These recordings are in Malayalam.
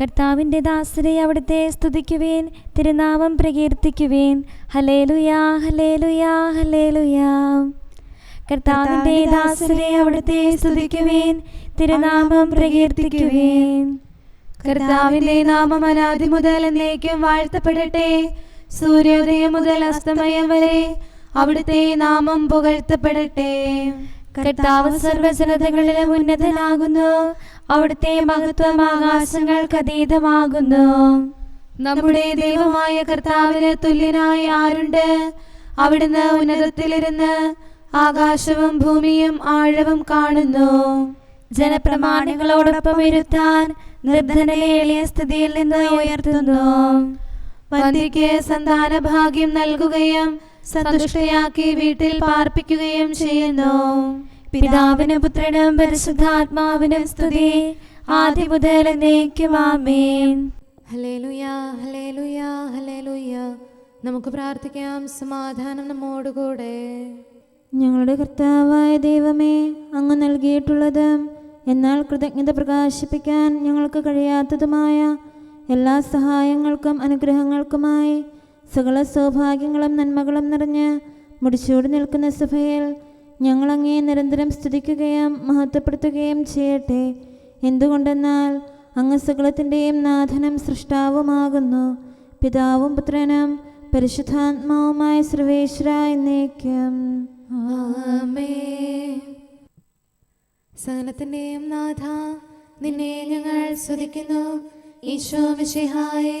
കർത്താവിന്റെ ദാസരെ അവിടുത്തെ സ്തുതിക്കുവേൻ തിരുനാമം പ്രകീർത്തിക്കുവേൻ. ഹലേലുയാ ഹലേലുയാ ഹലേലുയാ കർത്താവിന്റെ ദാസരെ അവിടുത്തെ സ്തുതിക്കുവേൻ തിരുനാമം പ്രകീർത്തിക്കുവേൻ. കർത്താവിന്റെ നാമം അനാദി മുതൽ എന്നേക്കും വാഴ്ത്തപ്പെടട്ടെ. സൂര്യോദയം മുതൽ അസ്തമയം വരെ അവിടുത്തെ നാമം പുകഴ്ത്തപ്പെടട്ടെ. കർത്താവ് സർവജനതകളിലും ഉന്നതനാകുന്നു. അവിടുത്തെ മഹത്വം ആകാശങ്ങൾക്ക് അതീതമാകുന്നു. നമ്മുടെ ദൈവമായ കർത്താവിന് തുല്യനായി ആരുണ്ട്? അവിടുന്ന് ഉന്നതത്തിലിരുന്ന് ആകാശവും ഭൂമിയും ആഴവും കാണുന്നു. ജനപ്രമാണികളോടൊപ്പം ഇരുത്താൻ നിർദ്ധനയെ എളിയ സ്ഥിതിയിൽ നിന്ന് ഉയർത്തുന്നു. വന്ധ്യയ്ക്ക് സന്താന ഭാഗ്യം നൽകുകയും സന്തുഷ്ടയാക്കി വീട്ടിൽ പാർപ്പിക്കുകയും ചെയ്യുന്നു. പിതാവിനും പുത്രനും പരിശുദ്ധാത്മാവിനും സ്തുതി. ആദ്യം മുതൽ എന്നേക്കും ആമേൻ. ഹലേലുയാ ഹലേലുയാ ഹലേലുയാ നമുക്ക് പ്രാർത്ഥിക്കാം സമാധാനം നമ്മോടുകൂടെ. ഞങ്ങളുടെ കർത്താവായ ദൈവമേ അങ്ങ് നൽകിയിട്ടുള്ളതും എന്നാൽ കൃതജ്ഞത പ്രകാശിപ്പിക്കാൻ ഞങ്ങൾക്ക് കഴിയാത്തതുമായ എല്ലാ സഹായങ്ങൾക്കും അനുഗ്രഹങ്ങൾക്കുമായി സകല സൗഭാഗ്യങ്ങളും നന്മകളും നിറഞ്ഞ് മുടിച്ചൂടി നിൽക്കുന്ന സഭയിൽ ഞങ്ങളങ്ങേ നിരന്തരം സ്തുതിക്കുകയും മഹത്വപ്പെടുത്തുകയും ചെയ്യട്ടെ. എന്തുകൊണ്ടെന്നാൽ അങ്ങ് സകലത്തിന്റെയും നാഥനും സൃഷ്ടാവുമാകുന്നു. പിതാവും പുത്രനും പരിശുദ്ധാത്മാവുമായ സർവേശ്വര എന്നേക്കും. സകലത്തിന്റെയും നാഥ നിന്നെ ഞങ്ങൾ സ്തുതിക്കുന്നു. ഈശോ മിശിഹായെ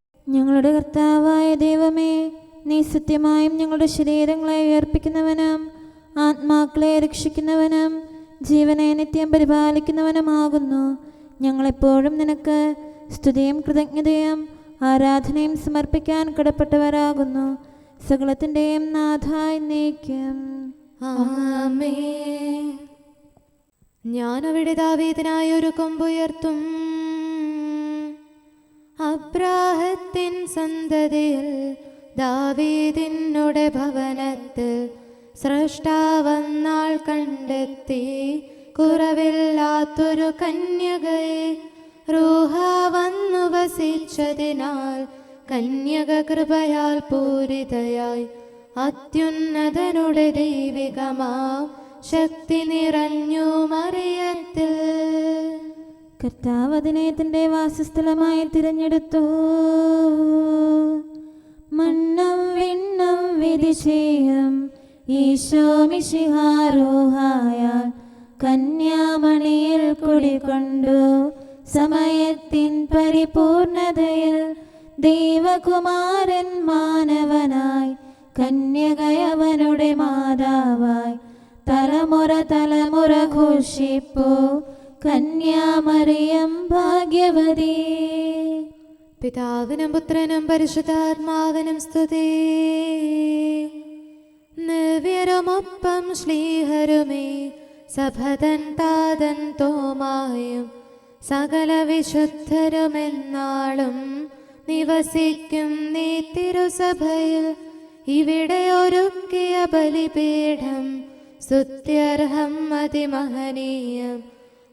ഞങ്ങളുടെ കർത്താവായ ദൈവമേ നീ സത്യമായും ഞങ്ങളുടെ ശരീരങ്ങളെ ഉയർപ്പിക്കുന്നവനും ആത്മാക്കളെ രക്ഷിക്കുന്നവനും ജീവനെ നിത്യം പരിപാലിക്കുന്നവനുമാകുന്നു. ഞങ്ങളെപ്പോഴും നിനക്ക് സ്തുതിയും കൃതജ്ഞതയും ആരാധനയും സമർപ്പിക്കാൻ കടപ്പെട്ടവരാകുന്നു. സകലത്തിന്റെയും നാഥായി നീക്കും ഞാൻ അവിടെ ദാവീദിനായി ഒരു കൊമ്പുയർത്തും അബ്രാഹത്തിൻ സന്തതിയിൽ ദാവീദിനുടെ ഭവനത്തിൽ സൃഷ്ടാവന്നാൾ കണ്ടെത്തി. കുറവില്ലാത്തൊരു കന്യകയെ റൂഹ വന്നു വസിച്ചതിനാൽ കന്യക കൃപയാൽ പൂരിതയായി. അത്യുന്നതനുടെ ദൈവികമാം ശക്തി നിറഞ്ഞു മറിയത്തിൽ. കർത്താവ് അതിനെ തന്റെ വാസസ്ഥലമായി തിരഞ്ഞെടുത്തു. മണ്ണം വിണ്ണം വിധിശേയം ഈശോ മിശിഹാരോഹായ കന്യാമണിയിൽ കുടികൊണ്ടു. സമയത്തിൻ പരിപൂർണതയിൽ ദൈവകുമാരൻ മാനവനായി കന്യകയവനുടെ മാതാവായി തലമുറ തലമുറ ഘോഷിപ്പോ. കന്യാമറിയം ഭാഗ്യവതി. പിതാവിനും പുത്രനും പരിശുദ്ധാത്മാവിനും സ്തുതി. നിവ്യരുമൊപ്പം ശ്രീഹരുമേ സഭതൻ താതൻ തോമായും സകല വിശുദ്ധരുമെന്നാളും നിവസിക്കും നീ തിരുസഭയിൽ. ഇവിടെ ഒരുക്കിയ ബലിപീഠം സ്തുത്യർഹം അതിമഹനീയം.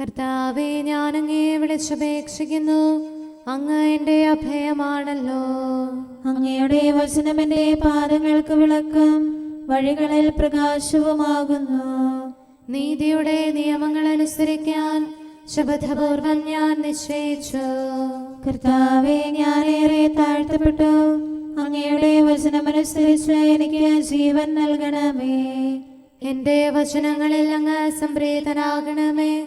കർത്താവെ ഞാൻ അങ്ങേ വിളിച്ചപേക്ഷിക്കുന്നു. അങ്ങ് എന്റെ അഭയമാണല്ലോ. അങ്ങയുടെ വചനം എന്റെ പാദങ്ങൾക്ക് വിളക്കും വഴികളിൽ പ്രകാശവുമാകുന്നു. നീതിയുടെ നിയമങ്ങൾ അനുസരിക്കാൻ ശബദപൂർവം ഞാൻ നിശ്ചയിച്ചു. കർത്താവെ ഞാനേറെ താഴ്ത്തപ്പെട്ടു. അങ്ങയുടെ വചനമനുസരിച്ച് എനിക്ക് ജീവൻ നൽകണമേ. എന്റെ വചനങ്ങളിൽ അങ്ങ് സംപ്രീതനാകണമേ.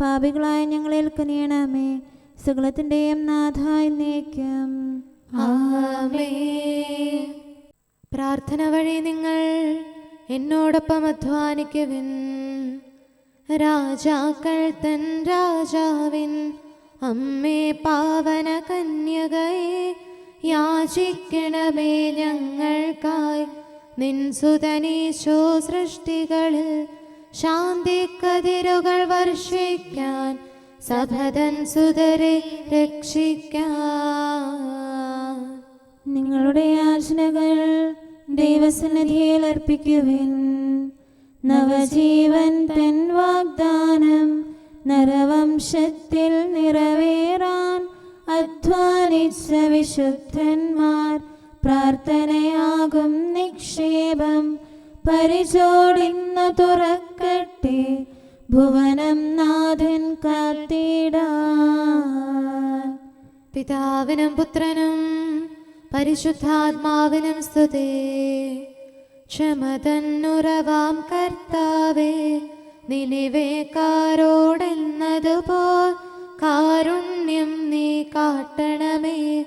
പാപികളായ ഞങ്ങളിൽ നീണമേ സകലത്തിന്റെയും നാഥായി നീക്കം. പ്രാർത്ഥന വഴി നിങ്ങൾ എന്നോടൊപ്പം അധ്വാനിക്കുവിൻ. രാജാക്കൾ തൻ രാജാവിൻ. അമ്മേ പാവന കന്യകയെ യാചിക്കണമേ ഞങ്ങൾക്കായി. നിൻ സുതനീശോ സൃഷ്ടികളിൽ ശാന്തി കതിരുകൾ വർഷിക്കാൻ സഭതൻ സുതരെ രക്ഷിക്കാൻ. നിങ്ങളുടെ യാചനകൾ ദൈവസന്നിധിയിൽ അർപ്പിക്കുവിൻ. നവജീവൻ തൻ വാഗ്ദാനം നരവംശത്തിൽ നിറവേറാൻ അധ്വാനിച്ച വിശുദ്ധന്മാർ പ്രാർത്ഥനയാകും നിക്ഷേപം പരിചോടിന്നു തുറക്കട്ടെ. ഭുവനം നാഥൻ കാത്തിടാൻ. പിതാവിനും പുത്രനും പരിശുദ്ധാത്മാവിനും സ്തുതി. ക്ഷമതന്നുറവാം കർത്താവേ നിനിവേക്കാരോടെന്നതുപോൽ കാരുണ്യം നീ കാട്ടണമേ.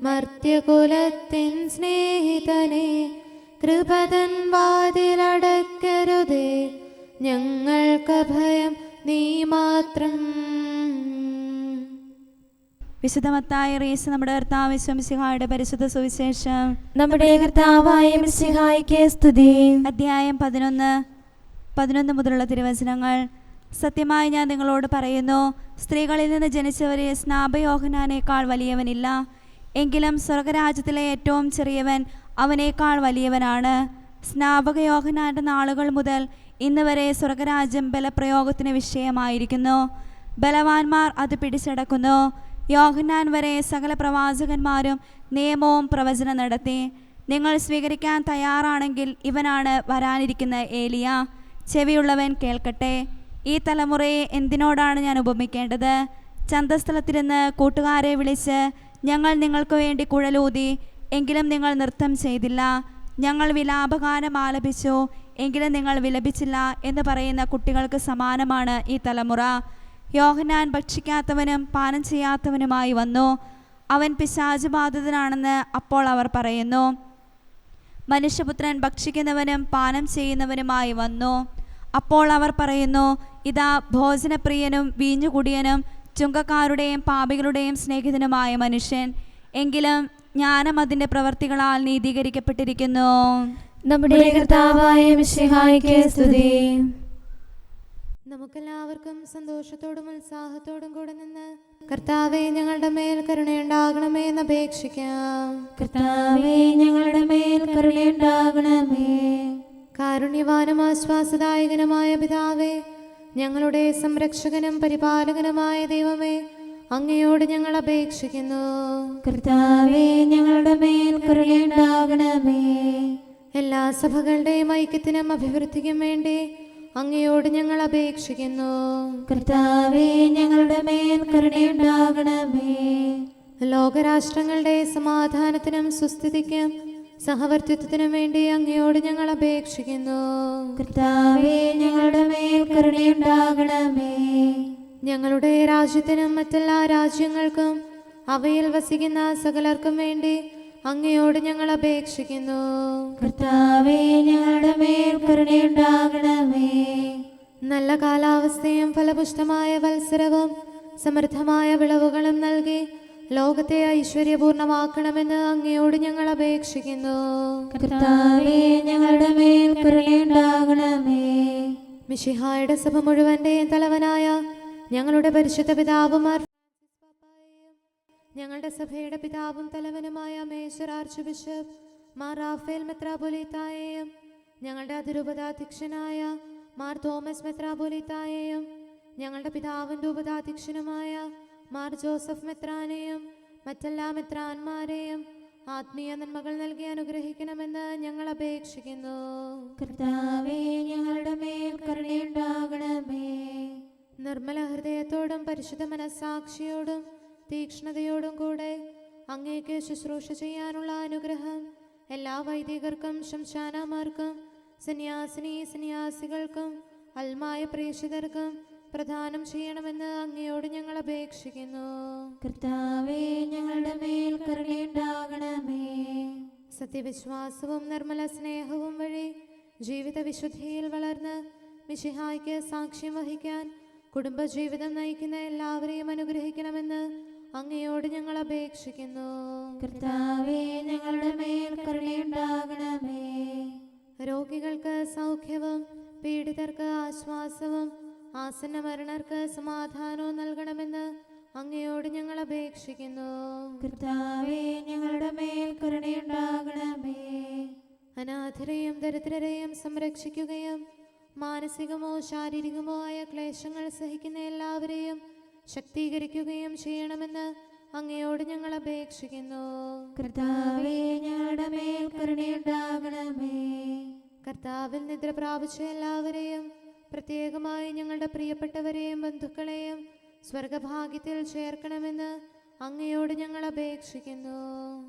മർത്യകുലത്തിൻ സ്നേഹിതനെ കൃപതൻ വാതിലടക്കരുതേ ഞങ്ങൾക്ക് ഭയം നീ മാത്രം. വിശുദ്ധമത്തായ റീസ് നമ്മുടെ കർത്താവ് ശംസിഹായുടെ പരിശുദ്ധ സുവിശേഷം. നമ്മുടെ കർത്താവായ മിശിഹായിക്ക് സ്തുതി. അധ്യായം പതിനൊന്ന് പതിനൊന്ന് മുതലുള്ള തിരുവചനങ്ങൾ. സത്യമായി ഞാൻ നിങ്ങളോട് പറയുന്നു സ്ത്രീകളിൽ നിന്ന് ജനിച്ചവരെ സ്നാപയോഹനാനേക്കാൾ വലിയവനില്ല. എങ്കിലും സ്വർഗരാജ്യത്തിലെ ഏറ്റവും ചെറിയവൻ അവനേക്കാൾ വലിയവനാണ്. സ്നാപകയോഹനാന്റെ നാളുകൾ മുതൽ ഇന്ന് വരെ സ്വർഗരാജ്യം ബലപ്രയോഗത്തിന് വിഷയമായിരിക്കുന്നു. ബലവാന്മാർ അത് പിടിച്ചടക്കുന്നു. യോഹന്നാൻ വരെ സകല പ്രവാചകന്മാരും നിയമവും പ്രവചനം നടത്തി. നിങ്ങൾ സ്വീകരിക്കാൻ തയ്യാറാണെങ്കിൽ ഇവനാണ് വരാനിരിക്കുന്ന ഏലിയ. ചെവിയുള്ളവൻ കേൾക്കട്ടെ. ഈ തലമുറയെ എന്തിനോടാണ് ഞാൻ ഉപമിക്കേണ്ടത്? ചന്തസ്ഥലത്തിരുന്ന് കൂട്ടുകാരെ വിളിച്ച് ഞങ്ങൾ നിങ്ങൾക്ക് വേണ്ടി കുഴലൂതി എങ്കിലും നിങ്ങൾ നൃത്തം ചെയ്തില്ല. ഞങ്ങൾ വിലാപകാരം ആലപിച്ചു. എങ്കിലും നിങ്ങൾ വിലപിച്ചില്ല എന്ന് പറയുന്ന കുട്ടികൾക്ക് സമാനമാണ് ഈ തലമുറ. യോഹനാൻ ഭക്ഷിക്കാത്തവനും പാനം ചെയ്യാത്തവനുമായി വന്നു. അവൻ പിശാചുബാധിതനാണെന്ന് അപ്പോൾ അവർ പറയുന്നു. മനുഷ്യപുത്രൻ ഭക്ഷിക്കുന്നവനും പാനം ചെയ്യുന്നവനുമായി വന്നു. അപ്പോൾ അവർ പറയുന്നു ഇതാ ഭോജനപ്രിയനും വീഞ്ഞുകുടിയനും ചുങ്കക്കാരുടെയും പാപികളുടെയും സ്നേഹിതനുമായ മനുഷ്യൻ. എങ്കിലും ജ്ഞാനം അതിന്റെ പ്രവർത്തികളാൽ നീതീകരിക്കപ്പെട്ടിരിക്കുന്നു. നമ്മുടെ കർത്താവായ മിശിഹായിക്ക് സ്തുതി. നമുക്കെല്ലാവർക്കും സന്തോഷത്തോടും ഉത്സാഹത്തോടും കൂടെ നിന്ന് കർത്താവെ ഞങ്ങളുടെ മേൽ കരുണയുണ്ടാകണമേ എന്ന് അപേക്ഷിക്കാം. കർത്താവേ ഞങ്ങളുടെ മേൽ കരുണയുണ്ടാകണമേ. കാരുണ്യവാനും ആശ്വാസദായകനുമായ പിതാവേ ഞങ്ങളുടെ സംരക്ഷകനും പരിപാലകനുമായ ദൈവമേ അങ്ങയോട് ഞങ്ങൾ അപേക്ഷിക്കുന്നു. കർത്താവേ ഞങ്ങളുടെ മേൽ കരുണയുണ്ടാകണമേ. എല്ലാ സഭകളുടെയും ഐക്യത്തിനും അഭിവൃദ്ധിക്കും വേണ്ടി അങ്ങയോട് ഞങ്ങൾ അപേക്ഷിക്കുന്നു. കർത്താവേ ഞങ്ങളുടെ മേൽ കരുണയുണ്ടാകണമേ. ലോകരാഷ്ട്രങ്ങളുടെ സമാധാനത്തിനും സുസ്ഥിതിക്കും സഹവർത്തിത്വത്തിനും വേണ്ടി അങ്ങയോട് ഞങ്ങൾ അപേക്ഷിക്കുന്നു. കർത്താവേ ഞങ്ങളുടെ മേൽ കരുണയുണ്ടാകണമേ. ഞങ്ങളുടെ രാജ്യത്തിനും മറ്റെല്ലാ രാജ്യങ്ങൾക്കും അവയിൽ വസിക്കുന്ന സകലർക്കും വേണ്ടി അങ്ങയോട് ഞങ്ങൾ അപേക്ഷിക്കുന്നു. കർത്താവേ ഞങ്ങളുടെ മേൽ കരുണയുണ്ടാകണമേ. നല്ല കാലാവസ്ഥയും ഫലപുഷ്ടമായ വത്സരവും സമൃദ്ധമായ വിളവുകളും നൽകി ലോകത്തെ ഐശ്വര്യപൂർണമാക്കണമെന്ന് അങ്ങയോട് ഞങ്ങൾ അപേക്ഷിക്കുന്നു. കർത്താവേ ഞങ്ങളുടെ മേൽ കരുണയുണ്ടാകണമേ. മിഷിഹായുടെ സഭ മുഴുവന്റെയും തലവനായ ഞങ്ങളുടെ പരിശുദ്ധ പിതാവുമാർ ഞങ്ങളുടെ സഭയുടെ പിതാവും തലവനുമായ major archbishop Mar Raphael മെത്രാപൊലീത്തായെയും ഞങ്ങളുടെ അതിരൂപതാധ്യക്ഷനായ മാർ തോമസ് മെത്രാപൊലീത്തായെയും ഞങ്ങളുടെ പിതാവിന്റെ ഉപതാധ്യക്ഷനുമായ മാർ ജോസഫ് മെത്രാനെയും മറ്റെല്ലാ മെത്രാന്മാരെയും ആത്മീയ നന്മകൾ നൽകി അനുഗ്രഹിക്കണമെന്ന് ഞങ്ങൾ അപേക്ഷിക്കുന്നു. കർത്താവേ ഞങ്ങളുടെ മേൽ പരിശുദ്ധ മനസ്സാക്ഷിയോടും തീക്ഷ്ണതയോടും കൂടെ അങ്ങേക്ക് ശുശ്രൂഷ ചെയ്യാനുള്ള അനുഗ്രഹം എല്ലാ വൈദികർക്കും ശംശാനമാർക്കും സന്യാസിനി സന്യാസികൾക്കും അൽമായ പ്രേക്ഷിതർക്കും പ്രദാനം ചെയ്യണമെന്ന് അങ്ങയോട് ഞങ്ങൾ അപേക്ഷിക്കുന്നു. കർത്താവേ ഞങ്ങളുടെ മേൽ കരുണയുണ്ടാകണമേ. സത്യവിശ്വാസവും നിർമ്മല സ്നേഹവും വഴി ജീവിത വിശുദ്ധിയിൽ വളർന്ന് മിശിഹായ്ക്ക് സാക്ഷ്യം വഹിക്കാൻ കുടുംബജീവിതം നയിക്കുന്ന എല്ലാവരെയും അനുഗ്രഹിക്കണമെന്ന് അങ്ങയോട് ഞങ്ങൾ അപേക്ഷിക്കുന്നു. കർത്താവേ ഞങ്ങളുടെ മേൽ കരുണയുണ്ടാകണമേ. രോഗികൾക്ക് സൗഖ്യവും പീഡിതർക്ക് ആശ്വാസവും ആസന്ന മരണർക്ക് സമാധാനവും നൽകണമെന്ന് അങ്ങയോട് ഞങ്ങൾ അപേക്ഷിക്കുന്നു. കർത്താവേ ഞങ്ങളുടെ മേൽ കരുണയുണ്ടാകണമേ. അനാഥരെയും ദരിദ്രരെയും സംരക്ഷിക്കുകയും മാനസികമോ ശാരീരികമോ ആയ ക്ലേശങ്ങൾ സഹിക്കുന്ന എല്ലാവരെയും ശക്തീകരിക്കുകയും ചെയ്യണമെന്ന് അങ്ങയോട് ഞങ്ങൾ അപേക്ഷിക്കുന്നു. കർത്താവേ ഞങ്ങളുടെ മേൽ കരുണയുണ്ടാകണമേ. കർത്താവിൽ നിദ്ര പ്രാപിച്ച എല്ലാവരെയും പ്രത്യേകമായി ഞങ്ങളുടെ പ്രിയപ്പെട്ടവരെയും ബന്ധുക്കളെയും സ്വർഗഭാഗ്യത്തിൽ ചേർക്കണമെന്ന് അങ്ങയോട് ഞങ്ങൾ അപേക്ഷിക്കുന്നു.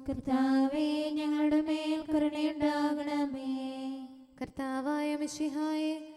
കർത്താവേ ഞങ്ങളുടെ മേൽ കരുണയുണ്ടാകണമേ. കർത്താവായ മിശിഹായെ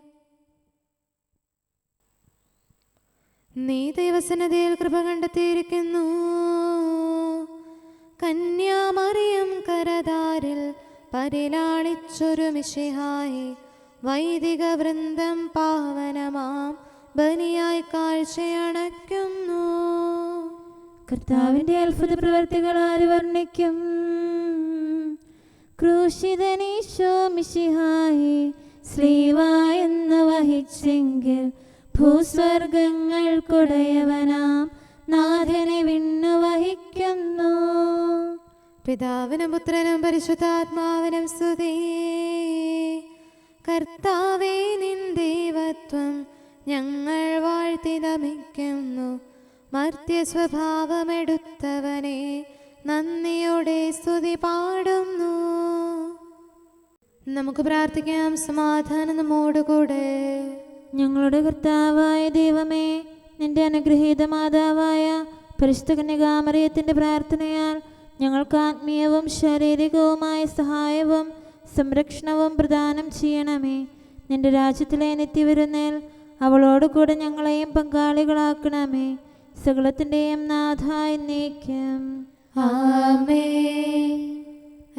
നീ ദൈവസന്നതയിൽ കൃപ കണ്ടെത്തിയിരിക്കുന്നു. കന്യാമറിയം കരതാരിൽ പരിലാളിച്ചൊരു മിശിഹായി വൈദിക വൃന്ദം പാവനമാം ബലിയായി കാഴ്ചയണയ്ക്കുന്നു. കർത്താവിന്റെ അത്ഭുത പ്രവർത്തികൾ ആര് വർണിക്കും? ക്രൂശിതനീശോ മിശിഹായി ശ്രീവ എന്ന് വഹിച്ചെങ്കിൽ ഭൂസ്വർഗങ്ങൾ കൊടയവനാം നാഥനെ വിണ്ണു വഹിക്കുന്നു പിതാവിനും പുത്രനും പരിശുദ്ധാത്മാവിനും സ്തുതി. കർത്താവേ നിൻ ദൈവത്വം ഞങ്ങൾ വാഴ്ത്തി നമിക്കുന്നു മർത്യ സ്വഭാവമെടുത്തവനെ നന്ദിയോടെ സ്തുതി പാടുന്നു. നമുക്ക് പ്രാർത്ഥിക്കാം സമാധാനം നമ്മോടുകൂടെ. ഞങ്ങളുടെ കർത്താവായ ദൈവമേ നിന്റെ അനുഗ്രഹീത മാതാവായ പരിശുദ്ധ കന്യകാമറിയത്തിന്റെ പ്രാർത്ഥനയാൽ ഞങ്ങൾക്ക് ആത്മീയവും ശാരീരികവുമായ സഹായവും സംരക്ഷണവും പ്രദാനം ചെയ്യണമേ. നിന്റെ രാജ്യത്തിലെ അവളോട് കൂടെ ഞങ്ങളെയും പങ്കാളികളാക്കണമേ. സകലത്തിന്റെയും നാഥായി നീക്കം ആമേ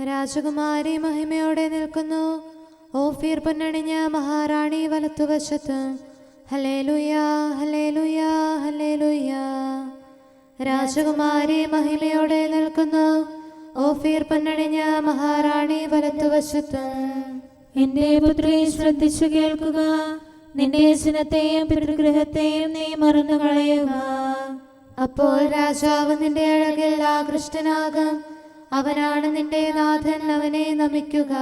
രാജകുമാരി മഹിമയോടെ നിൽക്കുന്നു. ഓഫീർ പൊന്നണിഞ്ഞ മഹാറാണി വലത്തുവശത്ത് ഹലേലുയ ഹലേലുയ ഹലേലുയ രാജകുമാരി മഹിമയോടെ നിൽക്കുന്നു. ഓഫീർ പൊന്നണിഞ്ഞ മഹാറാണി വലത്തുവശത്ത് എന്റെ പുത്രി ശ്രദ്ധിച്ചു കേൾക്കുക. നിന്റെ ജനത്തെയും പിതൃഗ്രഹത്തെയും നീ മറന്നു കളയുക. അപ്പോൾ രാജാവ് നിന്റെ അഴകിൽ ആകൃഷ്ടനാകും. അവനാണ് നിന്റെ നാഥൻ അവനെ നമിക്കുക.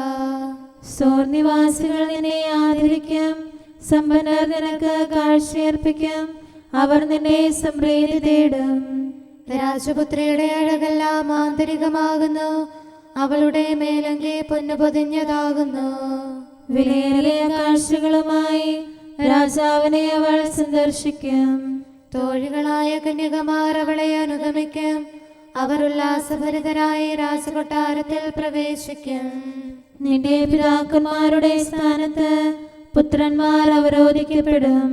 സോർ നിവാസികൾ നിന്നെ ആദരിക്കും. സമ്പന്നർ നിനക്ക് കാഴ്ചയർപ്പിക്കും. അവർ നിന്നെ സംപ്രീതി തേടും. രാജപുത്രിയുടെ അഴകെല്ലാം ആന്തരികമാകുന്നു. അവളുടെ മേലങ്കി പൊന്നു പൊതിഞ്ഞതാകുന്നു. വിലയേറിയ കാഴ്ചകളുമായി രാജാവിനെ അവൾ സന്ദർശിക്കും. തോഴികളായ കന്യകമാർ അവളെ അനുഗമിക്കും. അവർ ഉല്ലാസഭരിതരായി രാജകൊട്ടാരത്തിൽ പ്രവേശിക്കും. നിന്റെ പിതാക്കന്മാരുടെ സ്ഥാനത്ത് പുത്രന്മാർ അവരോധിക്കപ്പെടും.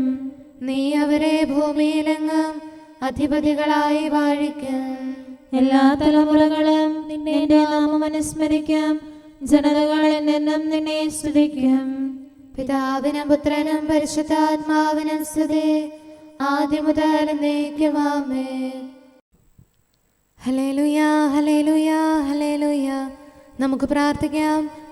നീ അവരെ ഭൂമിയിലെങ്ങും അധിപതികളായി വാഴിക്കും. എല്ലാ തലമുറകളും നിന്റെ നാമം അനുസ്മരിക്കും. ജനതകൾ എന്നെന്നും നിന്നെ സ്തുതിക്കും. പിതാവിനും പുത്രനും പരിശുദ്ധാത്മാവിനും സ്തുതി. ആദ്യം മുതൽ എന്നേക്കുമാമേ ഹലേലുയാ ഹലേലുയാ ഹലേലുയാ നമുക്ക് പ്രാർത്ഥിക്കാം.